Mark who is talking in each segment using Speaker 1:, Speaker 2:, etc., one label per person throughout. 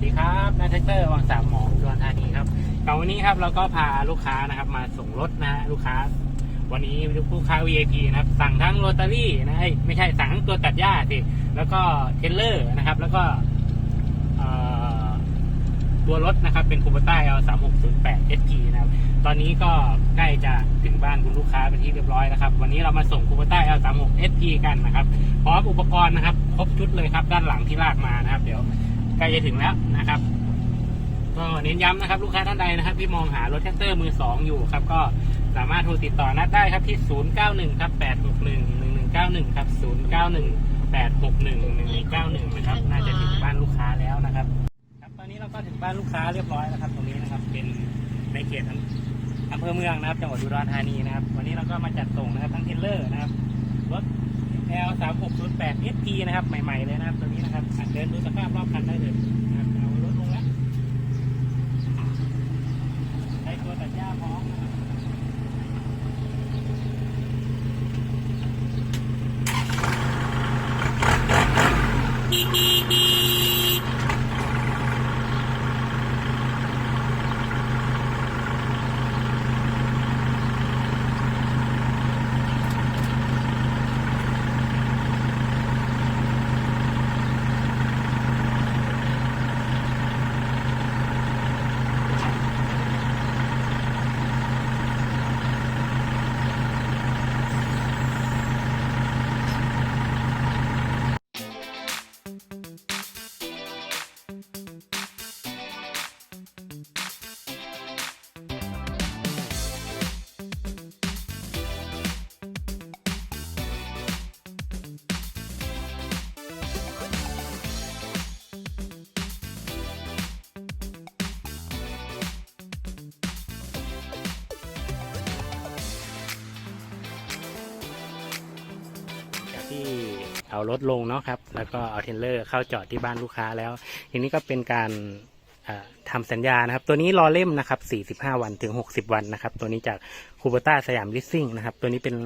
Speaker 1: สดีครับนายแท็กเตอร์วังสามหมออุดรธานีครับกับวันนี้ครับเราก็พาลูกค้านะครับมาส่งรถนะฮะลูกค้า วันนี้ลูกค้า VIP นะครับ สั่งทั้งโรตารี่นะเอ้ยไม่ใช่สั่งทั้งตัวตัดหญ้าสิแล้วก็เทเลอร์นะครับ แล้วก็เอ่อตัวรถนะครับ เป็นคูปต้า L 3 6 0 8 SG นะครับ ตอนนี้ก็ใกล้จะถึงบ้านคุณลูกค้าเป็นที่เรียบร้อยแล้วครับ วันนี้เรามาส่งคูปต้า L 3 6 SG กันนะครับพร้อมอุปกรณ์นะครับ ครบชุดเลยครับ ด้านหลังที่ลากมานะครับ เดี๋ยว ใกล้จะถึงแล้วนะครับ ก็เน้นย้ำนะครับ ลูกค้าท่านใดนะครับ ที่มองหารถแท็กเตอร์มือสองอยู่ครับ ก็สามารถโทรติดต่อนัดได้ครับที่ 091ครับ861 1191ครับ091 861 1191นะครับ น่าจะถึงบ้านลูกค้าแล้วนะครับ ครับตอนนี้เราก็ถึงบ้านลูกค้าเรียบร้อยแล้วครับ ตรงนี้นะครับ เป็นในเขตอำเภอเมืองนะครับจังหวัดอุดรธานีนะครับ วันนี้เราก็มาจัดส่งนะครับทั้งเทเลอร์นะครับรถ L 3 6 0 8 ST นะครับ ใหม่ ๆ เลยนะครับ ตัวนี้นะครับ เดินดูสภาพรอบคันได้เลยนะครับ เอารถลงแล้วใช้ตัวตัดหญ้าพร้อมนะครับ จาก ที่ เอารถลงเนาะครับ แล้วก็เอาเทรลเลอร์เข้าจอดที่บ้านลูกค้าแล้ว ทีนี้ก็เป็นการเอ่อทำสัญญานะครับ ตัวนี้รอเล่มนะครับ 45 วันถึง 60 วันนะครับ ตัวนี้จากคูเบต้าสยามลิสซิ่งนะครับ ตัวนี้เป็น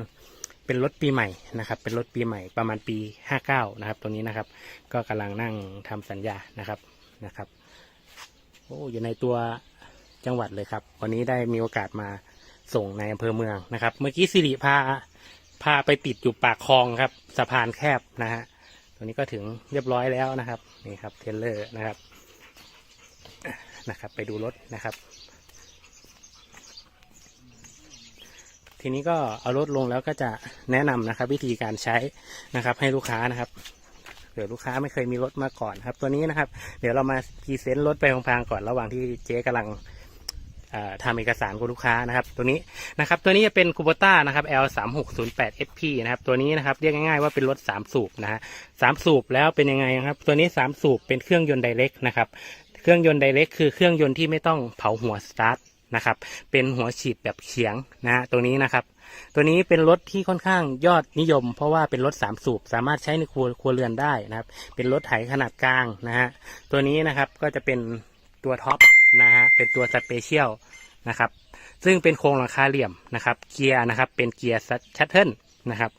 Speaker 1: เป็นรถปีใหม่นะครับ เป็นรถปีใหม่ประมาณปี 59 นะครับ ตัวนี้นะครับ ก็กำลังนั่งทำสัญญานะครับนะครับ โอ้อยู่ในตัวจังหวัดเลยครับ วันนี้ได้มีโอกาสมาส่งในอำเภอเมืองนะครับ เมื่อกี้สิริพา พาไปติดอยู่ปากคลองครับ สะพานแคบนะฮะตัวนี้ก็ถึงเรียบร้อยแล้วนะครับนี่ครับเทเลอร์นะครับนะครับ ไปดูรถนะครับ ทีนี้ก็เอารถลงแล้วก็จะแนะนำนะครับ วิธีการใช้นะครับ ให้ลูกค้านะครับเดี๋ยวลูกค้าไม่เคยมีรถมาก่อนครับ ตัวนี้นะครับ เดี๋ยวเรามาพรีเซนต์รถไปพลางๆก่อนระหว่างที่เจ๊กำลัง ทำเอกสารกับลูกค้านะครับตัวนี้นะครับตัวนี้จะเป็นคูโบต้านะครับ L 3 6 0 8 SP นะครับตัวนี้นะครับเรียกง่ายๆว่าเป็นรถ 3 สูบนะฮะสามสูบแล้วเป็นยังไงครับ ตัวนี้ 3 สูบเป็นเครื่องยนต์ไดเรกนะครับเครื่องยนต์ไดเรกคือเครื่องยนต์ที่ไม่ต้องเผาหัวสตาร์ทนะครับเป็นหัวฉีดแบบเฉียงนะฮะตัวนี้นะครับตัวนี้เป็นรถที่ค่อนข้างยอดนิยม เพราะว่าเป็นรถ 3 สูบสามารถใช้ในครัวครัวเรือนได้นะครับ เป็นรถไถขนาดกลางนะฮะตัวนี้นะครับก็จะเป็นตัวท็อป นะฮะเป็นตัวสเปเชียลนะครับ ซึ่งเป็นโครงหลังคาเหลี่ยมนะครับ เกียร์นะครับ เป็นเกียร์ชัตเทิลนะครับ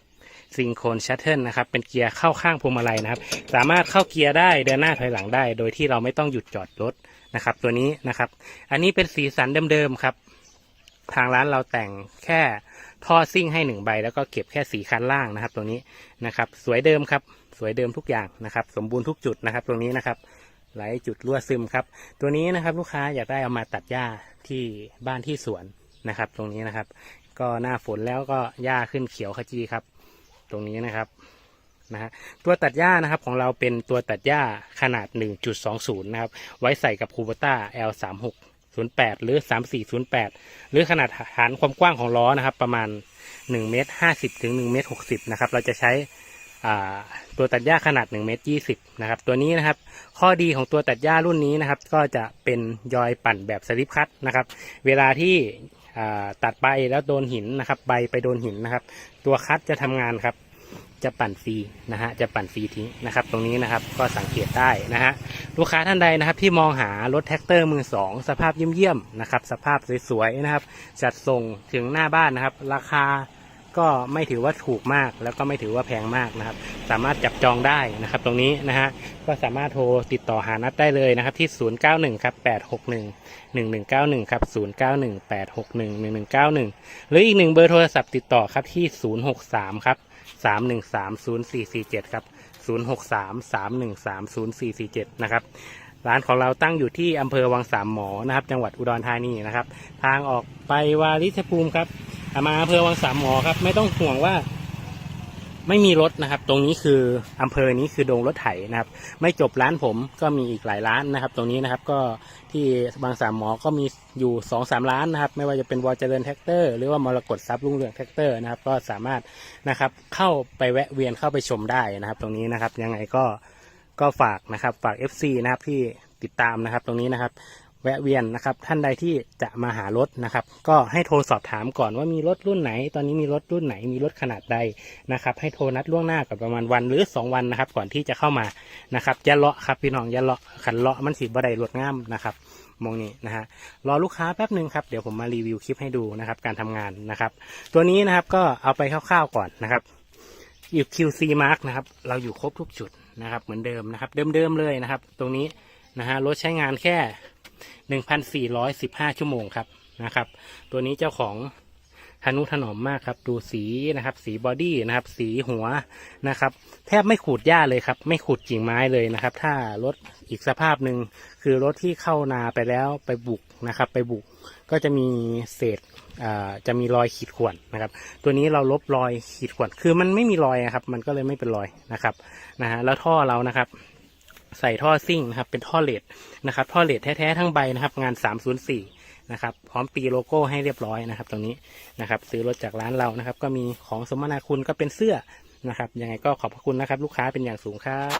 Speaker 1: ซิงโครนชัตเทิลนะครับ เป็นเกียร์เข้าข้างพวงมาลัยนะครับ สามารถเข้าเกียร์ได้เดินหน้าถอยหลังได้ โดยที่เราไม่ต้องหยุดจอดรถนะครับ ตัวนี้นะครับ อันนี้เป็นสีสันเดิมๆครับ ทางร้านเราแต่งแค่ท่อซิ่งให้หนึ่งใบ แล้วก็เก็บแค่สีคันล่างนะครับ ตัวนี้นะครับ สวยเดิมครับ สวยเดิมทุกอย่างนะครับ สมบูรณ์ทุกจุดนะครับ ตรงนี้นะครับ ไหลจุดรั่วซึมครับ ตัวนี้นะครับลูกค้าอยากได้เอามาตัดหญ้าที่บ้านที่สวนนะครับ ตรงนี้นะครับ ก็หน้าฝนแล้วก็หญ้าขึ้นเขียวขจีครับ ตรงนี้นะครับนะฮะตัวตัดหญ้านะครับของเราเป็นตัวตัดหญ้าขนาด 1.20 นะครับ ไว้ใส่กับคูเบต้า L36 08 หรือ 3408 หรือขนาดฐานความกว้างของล้อนะครับ ประมาณ1เมตร50ถึง1เมตร60นะครับ เราจะใช้ ตัวตัดหญ้าขนาด1เมตร20นะครับ ตัวนี้นะครับ ข้อดีของตัวตัดหญ้ารุ่นนี้นะครับ ก็จะเป็นยอยปั่นแบบสลิปคัตนะครับ เวลาที่ตัดใบแล้วโดนหินนะครับ ใบไปโดนหินนะครับ ตัวคัตจะทำงานครับ จะปั่นฟรีนะฮะ จะปั่นฟรีทิ้งนะครับ ตรงนี้นะครับ ก็สังเกตได้นะฮะ ลูกค้าท่านใดนะครับ ที่มองหารถแท็กเตอร์มือสองสภาพเยี่ยมๆนะครับ สภาพสวยๆนะครับ จัดส่งถึงหน้าบ้านนะครับ ราคา ก็ไม่ถือว่าถูกมาก แล้วก็ไม่ถือว่าแพงมากนะครับ สามารถจับจองได้นะครับ ตรงนี้นะฮะก็สามารถโทรติดต่อหานัดได้เลยนะครับ ที่ 091ครับ861 1191ครับ091 861 1191 หรืออีกหนึ่งเบอร์โทรศัพท์ติดต่อครับที่ 063ครับ313 0447ครับ063 313 0447นะครับร้านของเราตั้งอยู่ที่อำเภอวังสามหมอนะครับ จังหวัดอุดรธานีนะครับ ทางออกไปวาริชภูมิครับ มาอำเภอวังสามหมอครับ ไม่ต้องห่วงว่า ไม่มีรถนะครับ ตรงนี้คืออำเภอนี้คือโดงรถไถนะครับ ไม่จบร้านผมก็มีอีกหลายร้านนะครับ ตรงนี้นะครับก็ที่บางสามหมอก็มีอยู่สองสามร้านนะครับ ไม่ว่าจะเป็นวอเจริญแท็กเตอร์หรือว่ามรกตทรัพย์รุ่งเรืองแท็กเตอร์นะครับ ก็สามารถนะครับเข้าไปแวะเวียนเข้าไปชมได้นะครับ ตรงนี้นะครับยังไงก็ก็ฝากนะครับฝาก FC นะครับที่ติดตามนะครับ ตรงนี้นะครับ แวะเวียนนะครับ ท่านใดที่จะมาหารถนะครับ ก็ให้โทรสอบถามก่อนว่ามีรถรุ่นไหน ตอนนี้มีรถรุ่นไหน มีรถขนาดใดนะครับ ให้โทรนัดล่วงหน้ากับประมาณวันหรือ 2 วันนะครับ ก่อนที่จะเข้ามานะครับอย่าเลาะครับพี่น้องอย่าเลาะขันเลาะมันสีบไดรถง่ามนะครับมองนี้นะฮะรอลูกค้าแป๊บหนึ่งครับเดี๋ยวผมมารีวิวคลิปให้ดูนะครับ การทำงานนะครับ ตัวนี้นะครับก็เอาไปคร่าวๆก่อนนะครับอยู่ QC Mark นะครับเราอยู่ครบทุกจุดนะครับ เหมือนเดิมนะครับ เดิมๆเลยนะครับ ตรงนี้นะฮะรถใช้งานแค่ 1,415 ชั่วโมงครับนะครับ ตัวนี้เจ้าของทนุถนอมมากครับ ดูสีนะครับ สีบอดี้นะครับ สีหัวนะครับ แทบไม่ขูดหญ้าเลยครับ ไม่ขูดกิ่งไม้เลยนะครับ ถ้ารถอีกสภาพหนึ่งคือรถที่เข้านาไปแล้วไปบุกนะครับ ไปบุกก็จะมีเศษจะมีรอยขีดข่วนนะครับ ตัวนี้เราลบรอยขีดข่วนคือมันไม่มีรอยครับ มันก็เลยไม่เป็นรอยนะครับนะฮะแล้วท่อเรานะครับ ใส่ท่อซิ่งนะครับ เป็นท่อเลดนะครับ ท่อเลดแท้ๆทั้งใบนะครับ งาน 304 นะครับ พร้อมตีโลโก้ให้เรียบร้อยนะครับ ตรงนี้นะครับ ซื้อรถจากร้านเรานะครับ ก็มีของสมนาคุณก็เป็นเสื้อนะครับ ยังไงก็ขอบพระคุณนะครับ ลูกค้าเป็นอย่างสูงครับ